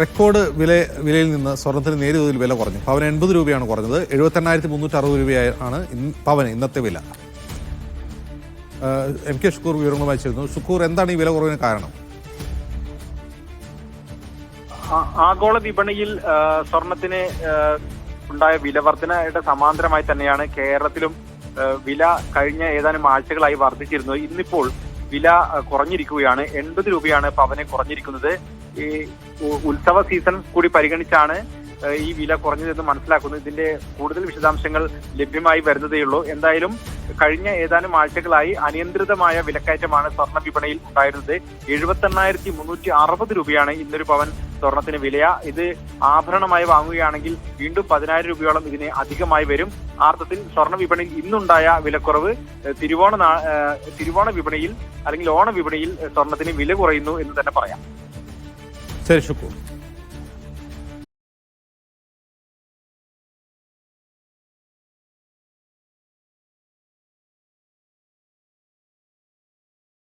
Record വില വിലയിൽ നിന്ന് സ്വർണത്തിന് നേരിയ തോതിൽ വില കുറഞ്ഞു. പവൻ എൺപത് രൂപയാണ് കുറഞ്ഞത്. എഴുപത്തെണ്ണായിരത്തി മുന്നൂറ്റി അറുപത് രൂപയാണ് പവൻ ഇന്നത്തെ വില. എം കെ ഷുക്കൂർ വിവരങ്ങൾ വായിച്ചിരുന്നു ഷുക്കൂർ എന്താണ് ഈ വില കുറവിന് കാരണം? ആഗോള വിപണിയിൽ സ്വർണത്തിന് ഉണ്ടായ വില വർധനയുടെ സമാന്തരമായി തന്നെയാണ് കേരളത്തിലും വില കഴിഞ്ഞ ഏതാനും ആഴ്ചകളായി വർദ്ധിച്ചിരുന്നത്. ഇന്നിപ്പോൾ വില കുറഞ്ഞിരിക്കുകയാണ്. എൺപത് രൂപയാണ് പവന് കുറഞ്ഞിരിക്കുന്നത്. ഈ ഉത്സവ സീസൺ കൂടി പരിഗണിച്ചാണ് ഈ വില കുറഞ്ഞതെന്ന് മനസ്സിലാക്കുന്നു ഇതിന്റെ കൂടുതൽ വിശദാംശങ്ങൾ ലഭ്യമായി വരുന്നതേയുള്ളൂ എന്തായാലും കഴിഞ്ഞ ഏതാനും ആഴ്ചകളായി അനിയന്ത്രിതമായ വിലക്കയറ്റമാണ് സ്വർണ വിപണിയിൽ ഉണ്ടായിരുന്നത്. എഴുപത്തെണ്ണായിരത്തി മുന്നൂറ്റി അറുപത് രൂപയാണ് ഇന്നൊരു പവൻ സ്വർണത്തിന് വില ഇത് ആഭരണമായി വാങ്ങുകയാണെങ്കിൽ വീണ്ടും പതിനായിരം രൂപയോളം ഇതിന് അധികമായി വരും. ആർത്ഥത്തിൽ സ്വർണ വിപണിയിൽ ഇന്നുണ്ടായ വിലക്കുറവ് തിരുവോണ തിരുവോണ വിപണിയിൽ അല്ലെങ്കിൽ ഓണ വിപണിയിൽ സ്വർണത്തിന് വില കുറയുന്നു എന്ന് തന്നെ പറയാം. ശരി ഷുക്കൂർ